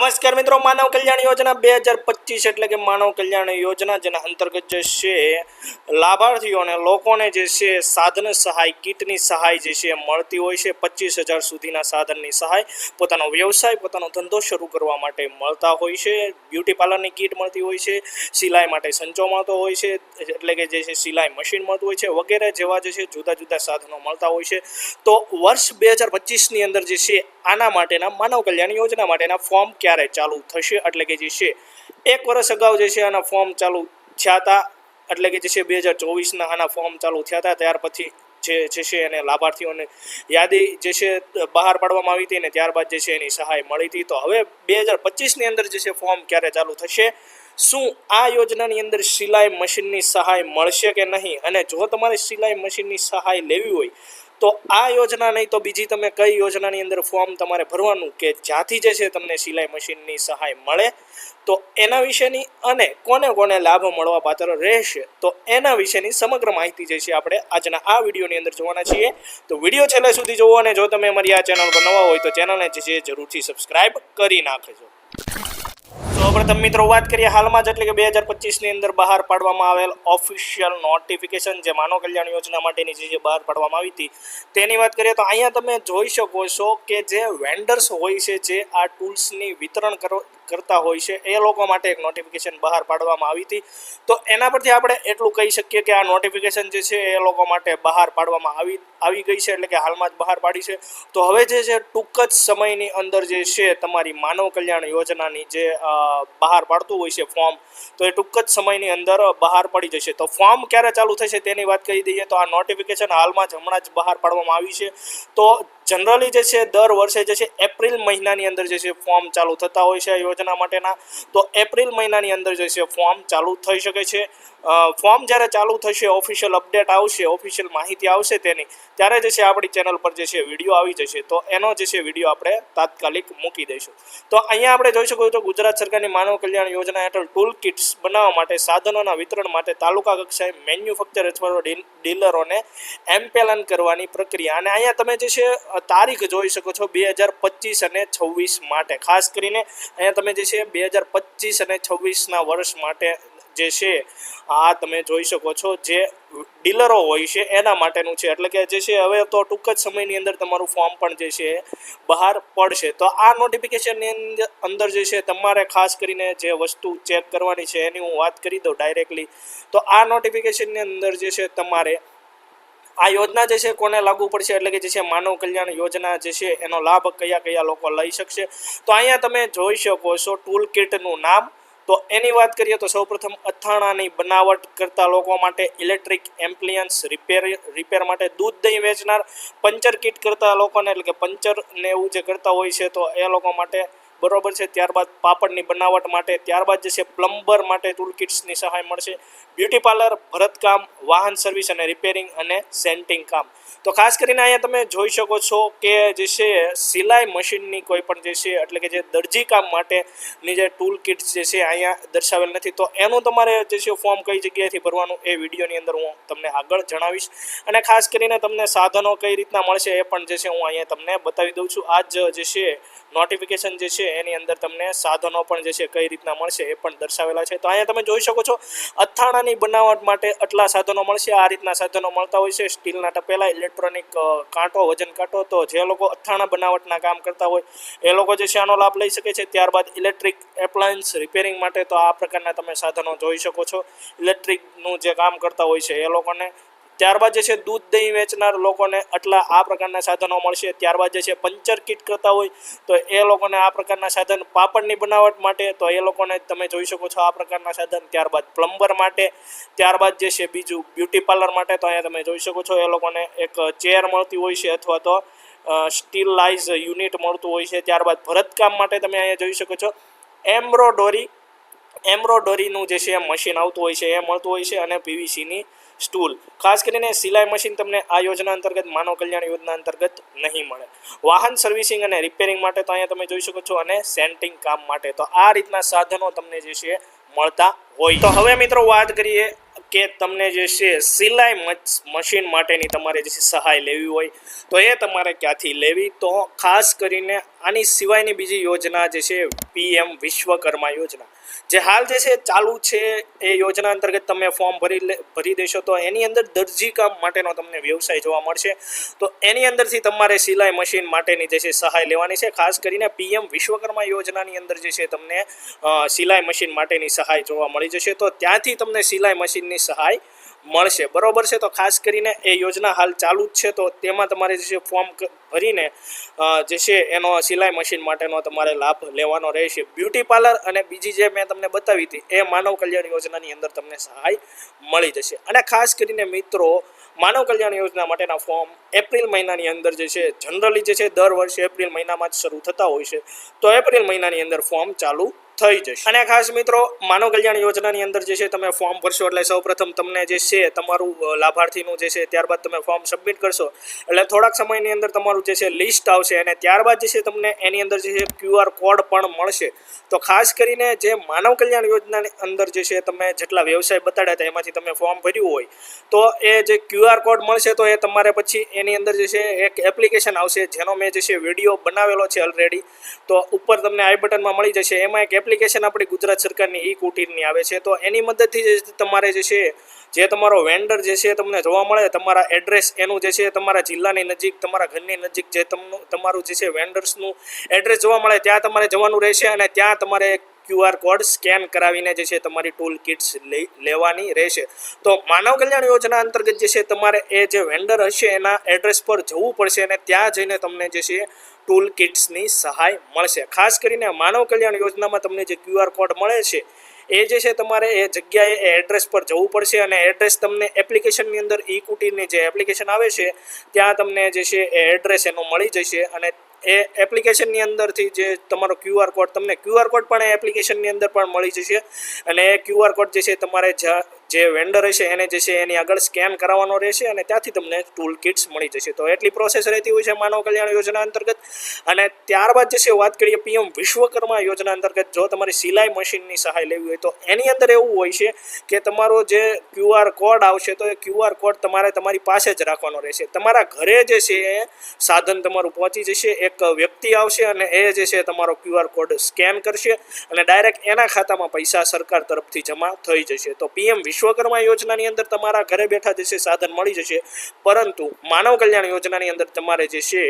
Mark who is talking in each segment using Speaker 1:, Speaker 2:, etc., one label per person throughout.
Speaker 1: નમસ્કાર મિત્રો, માનવ કલ્યાણ યોજના બે હજાર પચીસ એટલે કે માનવ કલ્યાણ યોજના, જેના અંતર્ગત જે છે, લાભાર્થીઓને લોકોને જે છે, સાધન સહાય, કીટની સહાય જે છે, મળતી હોય છે. પચીસ હજાર સુધીના સાધનની સહાય પોતાનો વ્યવસાય, પોતાનો ધંધો શરૂ કરવા માટે મળતા હોય છે. બ્યુટી પાર્લરની કીટ મળતી હોય છે. સિલાઈ માટે સંચો મળતો હોય છે. એટલે કે જે છે, સિલાઈ મશીન મળતું હોય છે. વગેરે જેવા જે છે, જુદા જુદા સાધનો મળતા હોય છે. તો વર્ષ બે હજાર પચીસની અંદર જે છે, આના માટેના, માનવ કલ્યાણ યોજના માટેના ફોર્મ ક્યારે ચાલુ થશે. એટલે કે જે છે, એક વર્ષ અગાઉ જે છે, આના ફોર્મ ચાલુ થયા હતા. એટલે કે જે છે, બે હજાર ચોવીસના આના ફોર્મ ચાલુ થયા હતા. ત્યાર પછી જે જે છે, એને લાભાર્થીઓને યાદી જે છે, બહાર પાડવામાં આવી હતી અને ત્યારબાદ જે છે, એની સહાય મળી હતી. તો હવે બે હજાર પચીસની અંદર જે છે ફોર્મ ક્યારે ચાલુ થશે? શું આ યોજનાની અંદર સિલાઈ મશીનની સહાય મળશે કે નહીં? અને જો તમારે સિલાઈ મશીનની સહાય લેવી હોય તો આ યોજના નહીં તો બીજી તમે કઈ યોજનાની અંદર ફોર્મ તમારે ભરવાનું કે જ્યાંથી જે છે તમને સિલાઈ મશીનની સહાય મળે? તો એના વિશેની અને કોને કોને લાભ મળવા પાત્ર રહેશે? તો એના વિશેની સમગ્ર માહિતી જે છે આપણે આજના આ વિડીયોની અંદર જોવાના છીએ. તો વીડિયો છેલ્લે સુધી જોવો અને જો તમે અમારી આ ચેનલ પર નવા હોય તો ચેનલને જે છે જરૂરથી સબસ્ક્રાઈબ કરી નાખજો. સૌપ્રથમ મિત્રો વાત કરીએ હાલમાં જ એટલે કે બે હજાર પચીસની અંદર બહાર પાડવામાં આવેલ ઓફિશિયલ નોટિફિકેશન જે માનવ કલ્યાણ યોજના માટેની જે બહાર પાડવામાં આવી હતી, તેની વાત કરીએ તો અહીંયા તમે જોઈ શકો છો કે જે વેન્ડર્સ હોય છે, જે આ ટૂલ્સની વિતરણ કરતા હોય છે, એ લોકો માટે એક નોટિફિકેશન બહાર પાડવામાં આવી હતી. તો એના પરથી આપણે એટલું કહી શકીએ કે આ નોટિફિકેશન જે છે, એ લોકો માટે બહાર પાડવામાં આવી આવી ગઈ છે, એટલે કે હાલમાં જ બહાર પાડી છે. તો હવે જે છે, ટૂંક જ સમયની અંદર જે છે, તમારી માનવ કલ્યાણ યોજનાની જે બહાર પાડતું હોય છે ફોર્મ તો એ ટૂંક જ સમયની અંદર બહાર પડી જશે. તો ફોર્મ ક્યારે ચાલુ થશે તેની વાત કહી દઈએ તો આ નોટિફિકેશન હાલમાં જ હમણાં જ બહાર પાડવામાં આવી છે. તો જનરલી જે છે, દર વર્ષે જે છે, એપ્રિલ મહિનાની અંદર જે છે ફોર્મ ચાલુ થતા હોય છે આ યોજના માટેના. તો એપ્રિલ મહિનાની અંદર જે છે ફોર્મ ચાલુ થઈ શકે છે. ફોર્મ જ્યારે ચાલુ થશે ઓફિશિયલ અપડેટ આવશે ઓફિશિયલ માહિતી આવશે તેની, ત્યારે જે છે આપણી ચેનલ પર જે છે વીડિયો આવી જશે. તો એનો જે છે વીડિયો આપણે તાત્કાલિક મૂકી દઈશું. તો અહીંયા આપણે જોઈ શકો છો ગુજરાત સરકારની માનવ કલ્યાણ યોજના હેઠળ ટૂલ કિટ્સ બનાવવા માટે, સાધનોના વિતરણ માટે તાલુકા કક્ષાએ મેન્યુફેક્ચર અથવા ડીલ- ડીલરોને એમ્પેલન કરવાની પ્રક્રિયા. અને અહીંયા તમે જે છે તારીખ જોઈ શકો છો, બે હજાર પચીસ અને છવ્વીસ માટે. ખાસ કરીને અહીંયા તમે જે છે બે હજાર પચીસ અને છવ્વીસના વર્ષ માટે જે છે, આ તમે જોઈ શકો છો જે ડીલરો હોય છે, એના માટેનું છે. એટલે કે જે છે, હવે તો ટૂંક જ સમયની અંદર તમારું ફોર્મ પણ જે છે, બહાર પડશે. તો આ નોટિફિકેશનની અંદર જે છે, તમારે ખાસ કરીને જે વસ્તુ ચેક કરવાની છે, એની હું વાત કરી દઉં ડાયરેક્ટલી તો આ નોટિફિકેશનની અંદર જે છે, તમારે આ યોજના જે છે કોને લાગુ પડશે? એટલે કે જે છે માનવ કલ્યાણ યોજના જે છે એનો લાભ કયા કયા લોકો લઈ શકશે? તો અહીંયા તમે જોઈ શકો છો ટૂલ કિટનું નામ. તો એની વાત કરીએ તો સૌપ્રથમ અથાણાની બનાવટ કરતા લોકો માટે ઇલેક્ટ્રિક એમ્પ્લિયન્સ રિપેર રિપેર માટે દૂધ દહીં વેચનાર, પંચર કિટ કરતા લોકોને, એટલે કે પંચર ને એવું જે કરતા હોય છે, તો એ લોકો માટે બરોબર છે. ત્યારબાદ પાપડની બનાવટ માટે, ત્યારબાદ જે છે પ્લમ્બર માટે ટૂલ કિટ્સની સહાય મળશે. બ્યુટી પાર્લર, ભરતકામ, વાહન સર્વિસ અને રિપેરિંગ અને સેન્ટિંગ કામ. તો ખાસ કરીને અહીંયા તમે જોઈ શકો છો કે જે છે સિલાઈ મશીનની કોઈ પણ જે છે, એટલે કે જે દરજી કામ માટેની જે ટૂલ કિટ્સ જે છે અહીંયા દર્શાવેલ નથી. તો એનું તમારે જે છે ફોર્મ કઈ જગ્યાએથી ભરવાનું એ વિડીયોની અંદર હું તમને આગળ જણાવીશ. અને ખાસ કરીને તમને સાધનો કઈ રીતના મળશે એ પણ જે છે હું અહીંયા તમને બતાવી દઉં છું. આજ જે છે નોટિફિકેશન જે છે, એની અંદર તમને સાધનો પણ જે છે, કઈ રીતના મળશે એ પણ દર્શાવેલા છે. તો અહીંયા તમે જોઈ શકો છો, અથાણાની બનાવટ માટે આટલા સાધનો મળશે. આ રીતના સાધનો મળતા હોય છે. સ્ટીલના ટપેલા, ઇલેક્ટ્રોનિક કાંટો, વજન કાંટો. તો જે લોકો અથાણા બનાવટના કામ કરતા હોય, એ લોકો જે છે, આનો લાભ લઈ શકે છે. ત્યારબાદ ઇલેક્ટ્રિક એપ્લાયન્સ રિપેરિંગ માટે તો આ પ્રકારના તમે સાધનો જોઈ શકો છો. ઇલેક્ટ્રિકનું જે કામ કરતા હોય છે, એ લોકોને ત્યારબાદ જે છે દૂધ દહીં વેચનાર લોકોને આટલા આ પ્રકારના સાધનો મળશે. ત્યારબાદ જે છે પંચર કિટ કરતા હોય તો એ લોકોને આ પ્રકારના સાધન પાપડની બનાવટ માટે તો એ લોકોને તમે જોઈ શકો છો આ પ્રકારના સાધન. ત્યારબાદ પ્લમ્બર માટે, ત્યારબાદ જે છે બીજું બ્યુટી પાર્લર માટે તો અહીંયા તમે જોઈ શકો છો એ લોકોને એક ચેર મળતી હોય છે અથવા તો સ્ટીલાઇઝ યુનિટ મળતું હોય છે. ત્યારબાદ ભરતકામ માટે તમે અહીંયા જોઈ શકો છો. એમ્બ્રોડોરી, એમ્બ્રોડરીનું જે છે મશીન આવતું હોય છે એ મળતું હોય છે અને પીવીસીની સ્ટૂલ. ખાસ કરીને સિલાઈ મશીન તમને આ યોજના અંતર્ગત માનવ કલ્યાણ યોજના અંતર્ગત નહીં મળે. વાહન સર્વિસિંગ અને રિપેરિંગ માટે તો અહીંયા તમે જોઈ શકો છો અને સેન્ટિંગ કામ માટે. તો આ રીતના સાધનો તમને જે છે મળતા હોય. તો હવે મિત્રો વાત કરીએ કે તમને જે છે સિલાઈ મશીન માટેની તમારે જે છે સહાય લેવી હોય, તો એ તમારે ક્યાંથી લેવી? તો ખાસ કરીને આની સિવાયની બીજી યોજના જે છે પીએમ વિશ્વકર્મા યોજના. જે હાલ જે છે ચાલુ છે એ યોજના અંતર્ગત તમે ફોર્મ ભરી ભરી દેશો, તો એની અંદર દરજી કામ માટેનો તમને વ્યવસાય જોવા મળશે. તો એની અંદરથી તમારે સિલાઈ મશીન માટેની જે છે સહાય લેવાની છે. ખાસ કરીને પીએમ વિશ્વકર્મા યોજનાની અંદર જે છે તમને સિલાઈ મશીન માટેની સહાય જોવા મળી જશે. તો ત્યાંથી તમને સિલાઈ મશીનની સહાય મળશે. બરોબર છે? તો ખાસ કરીને એ યોજના હાલ ચાલુ જ છે. તો તેમાં તમારે જે છે ફોર્મ ભરીને જે છે એનો સિલાઈ મશીન માટેનો તમારે લાભ લેવાનો રહેશે. બ્યુટી પાર્લર અને બીજી જે મેં તમને બતાવી હતી, એ માનવ કલ્યાણ યોજનાની અંદર તમને સહાય મળી જશે. અને ખાસ કરીને મિત્રો, માનવ કલ્યાણ યોજના માટેના ફોર્મ એપ્રિલ મહિનાની અંદર જે છે, જનરલી જે છે, દર વર્ષે એપ્રિલ મહિનામાં જ શરૂ થતા હોય છે. તો એપ્રિલ મહિનાની અંદર ફોર્મ ચાલુ થઈ જશે. અને ખાસ મિત્રો, માનવ કલ્યાણ યોજનાની અંદર જે છે તમે ફોર્મ ભરશો, એટલે સૌપ્રથમ તમને જે છે તમારું લાભાર્થીનું જે છે ત્યારબાદ તમે ફોર્મ સબમિટ કરશો. એટલે થોડાક સમયની અંદર તમારું જે છે લિસ્ટ આવશે અને ત્યારબાદ જે છે તમને એની અંદર જે છે ક્યુઆર કોડ પણ મળશે. તો ખાસ કરીને જે માનવ કલ્યાણ યોજનાની અંદર જે છે તમે જેટલા વ્યવસાય બતાડ્યા હતા, એમાંથી તમે ફોર્મ ભર્યું હોય, તો એ જે ક્યુઆર કોડ મળશે, તો એ તમારે પછી એની અંદર જે છે એક એપ્લિકેશન આવશે, જેનો મેં જે છે વીડિયો બનાવેલો છે ઓલરેડી તો ઉપર તમને આઈ બટનમાં મળી જશે. એમાં એક એપ્લિકેશન આપણી ગુજરાત સરકારની ઈ કુટીરની આવે છે, તો એની મદદથી જે તમારે જે છે, જે તમારો વેન્ડર જે છે તમને જોવા મળે, તમારા એડ્રેસ એનું જે છે, તમારા જિલ્લાની નજીક, તમારા ઘરની નજીક જે તમનું, તમારું જે છે વેન્ડર્સનું એડ્રેસ જોવા મળે, ત્યાં તમારે જવાનું રહેશે અને ત્યાં તમારે ક્યુઆર કોડ સ્કેન કરાવીને જે છે તમારી ટૂલ કિટ્સ લેવાની રહેશે. તો માનવ કલ્યાણ યોજના અંતર્ગત જે છે તમારે એ જે વેન્ડર હશે એના એડ્રેસ પર જવું પડશે અને ત્યાં જઈને તમને જે છે ટૂલ કિટ્સની સહાય મળશે. ખાસ કરીને માનવ કલ્યાણ યોજનામાં તમને જે ક્યુઆર કોડ મળે છે, એ જે છે તમારે એ જગ્યાએ એ એડ્રેસ પર જવું પડશે અને એડ્રેસ તમને એપ્લિકેશનની અંદર ઈ કુટીરની જે એપ્લિકેશન આવે છે, ત્યાં તમને જે છે એ એડ્રેસ એનું મળી જશે અને એ એપ્લિકેશનની અંદરથી જે તમારો ક્યુઆર કોડ તમને ક્યુઆર કોડ પણ એ એપ્લિકેશનની અંદર પણ મળી જશે. અને એ ક્યુઆર કોડ જે છે તમારે જે વેન્ડર હશે એને જે છે એની આગળ સ્કેન કરાવવાનો રહેશે અને ત્યાંથી તમને ટૂલ કિટ્સ મળી જશે. તો એટલી પ્રોસેસ રહેતી હોય છે માનવ કલ્યાણ યોજના અંતર્ગત. અને ત્યારબાદ જે છે વાત કરીએ પીએમ વિશ્વકર્મા યોજના અંતર્ગત, જો તમારી સિલાઈ મશીનની સહાય લેવી હોય તો એની અંદર એવું હોય છે કે તમારો જે ક્યુઆર કોડ આવશે તો એ ક્યુઆર કોડ તમારે તમારી પાસે જ રાખવાનો રહેશે. તમારા ઘરે જે છે એ સાધન તમારું પહોંચી જશે, એક વ્યક્તિ આવશે અને એ જે છે તમારો ક્યુઆર કોડ સ્કેન કરશે અને ડાયરેક્ટ એના ખાતામાં પૈસા સરકાર તરફથી જમા થઈ જશે. તો પીએમ વિશ્વકર્મા યોજનાની અંદર તમારા ઘરે બેઠા જે છે સાધન મળી જશે. પરંતુ માનવ કલ્યાણ યોજનાની અંદર તમારે જે છે,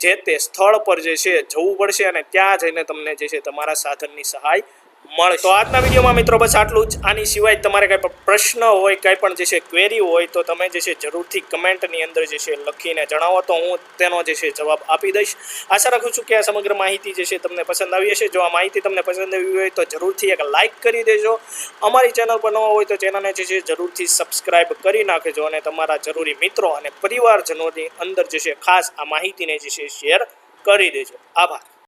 Speaker 1: જે તે સ્થળ પર જે છે જવું પડશે અને ત્યાં જઈને તમને જે છે તમારા સાધનની સહાય મળે. તો આજના વિડીયોમાં મિત્રો બસ આટલું જ. આની સિવાય તમારે કંઈ પણ પ્રશ્ન હોય, કંઈ પણ જે છે ક્વેરી હોય, તો તમે જે છે જરૂરથી કમેન્ટની અંદર જે છે લખીને જણાવો. તો હું તેનો જે છે જવાબ આપી દઈશ. આશા રાખું છું કે આ સમગ્ર માહિતી જે છે તમને પસંદ આવી હશે. જો આ માહિતી તમને પસંદ આવી હોય, તો જરૂરથી એક લાઇક કરી દેજો. અમારી ચેનલ પર નવા હોય, તો ચેનલને જે છે જરૂરથી સબસ્ક્રાઇબ કરી નાખજો અને તમારા જરૂરી મિત્રો અને પરિવારજનોની અંદર જે છે ખાસ આ માહિતીને જે છે શેર કરી દેજો. આભાર.